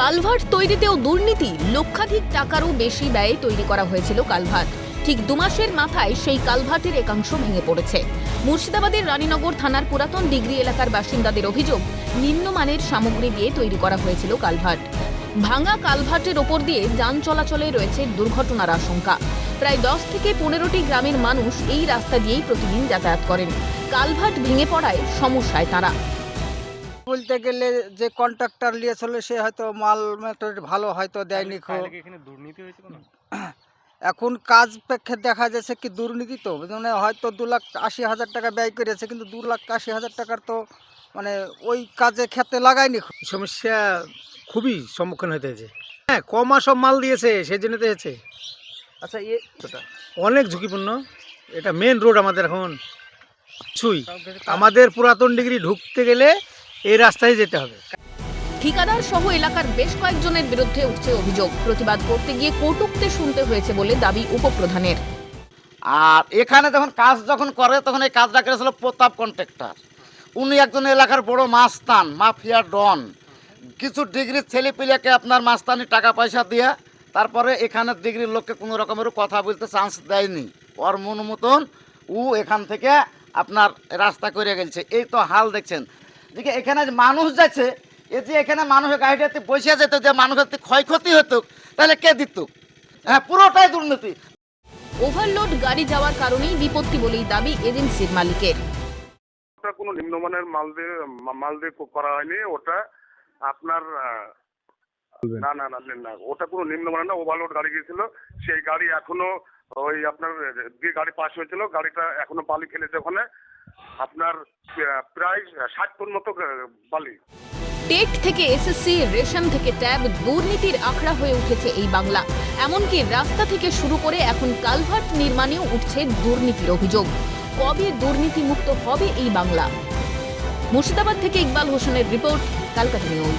Culvert তৈরিতেও দুর্নীতি। লক্ষাধিক টাকারও বেশি ব্যয়ে তৈরি করা হয়েছিল কালভার্ট। ঠিক দুমাসের মাথায় সেই কালভার্টের একাংশ ভেঙে পড়েছে। মুর্শিদাবাদের রানীনগর থানার পুরাতন ডিগ্রি এলাকার বাসিন্দাদের অভিযোগ, নিম্নমানের সামগ্রী দিয়ে তৈরি করা হয়েছিল কালভার্ট। ভাঙা কালভার্টের ওপর দিয়ে যান চলাচলে রয়েছে দুর্ঘটনার আশঙ্কা। প্রায় দশ থেকে পনেরোটি গ্রামের মানুষ এই রাস্তা দিয়েই প্রতিদিন যাতায়াত করেন। কালভার্ট ভেঙে পড়ায় সমস্যায় তারা। বলতে গেলে যে কন্ট্রাক্টর নিয়েছিল সে হয়তো মাল মেটেরিয়াল ভালো হয়তো দেয়নি দুর্নীতি হয়েছে কোনো? এখন কাজ প্রেক্ষে দেখা যাচ্ছে কি দুর্নীতি তো মানে হয়তো দু লাখ আশি হাজার টাকা ব্যয় করেছে কিন্তু দু লাখ আশি হাজার টাকার তো মানে ওই কাজে ক্ষেত্রে লাগায়নি সমস্যা খুবই সম্মুখীন হতে হয়েছে। হ্যাঁ কমা সব মাল দিয়েছে সেই জন্য হয়েছে। আচ্ছা এ অনেক ঝুঁকিপূর্ণ। এটা মেন রোড আমাদের এখন। ছুই। আমাদের পুরাতন ডিগ্রি ঢুকতে গেলে এই রাস্তায় যেতে হবে। ঠিকাদার সহ এলাকার বেশ কয়েকজনের বিরুদ্ধে উঠছে অভিযোগ। প্রতিবাদ করতে গিয়ে কটুক্তি শুনতে হয়েছে বলে দাবি উপপ্রধানের। আর এখানে যখন কাজ যখন করে তখন এই কাজটা করেছিল প্রতাপ কন্ট্রাক্টর। উনি একজন এলাকার বড় মাস্তান মাফিয়া ডন। কিছু ডিগ্রির ছেলে পিলেকে আপনার মাস্তানি টাকা পয়সা দিয়ে তারপরে এখানে ডিগ্রির লোককে কোনো রকমের কথা বলতে চান্স দেয়নি। ওর মন মতন ও এখান থেকে আপনার রাস্তা করে গেছে। এই তো হাল দেখছেন। দিকে এখানে যে মানুষ যাচ্ছে এই যে এখানে মানুষের গাড়িটাতে বসে যেত যে মানুষের ক্ষয়ক্ষতি হতো তাহলে কে দিত? হ্যাঁ পুরোটাই দুর্নীতি। ওভারলোড গাড়ি যাওয়ার কারণেই বিপত্তি বলেই দাবি এজেন্সির মালিকের। ওটা কোনো নিম্নমানের মাল দিয়ে মাল দিয়ে করা হয়নি ওটা আপনার না না না না, না ওটা কোনো নিম্নমানের না ওভারলোড গাড়ি গিয়েছিল সেই গাড়ি এখনও ওই আপনার যে গাড়ি পাশ হয়েছিল গাড়িটা এখনও বালি খেলেছে ওখানে আপনার প্রায় ষাট টন মতো বালি। টেট থেকে এসএসসি রেশন থেকে ট্যাব, দুর্নীতির আখড়া হয়ে উঠেছে এই বাংলা। এমনকি রাস্তা থেকে শুরু করে এখন কালভার্ট নির্মাণেও উঠছে দুর্নীতির অভিযোগ। কবে দুর্নীতি মুক্ত হবে এই বাংলা? মুর্শিদাবাদ থেকে ইকবাল হোসেনের রিপোর্ট কালকাটা নিউজ।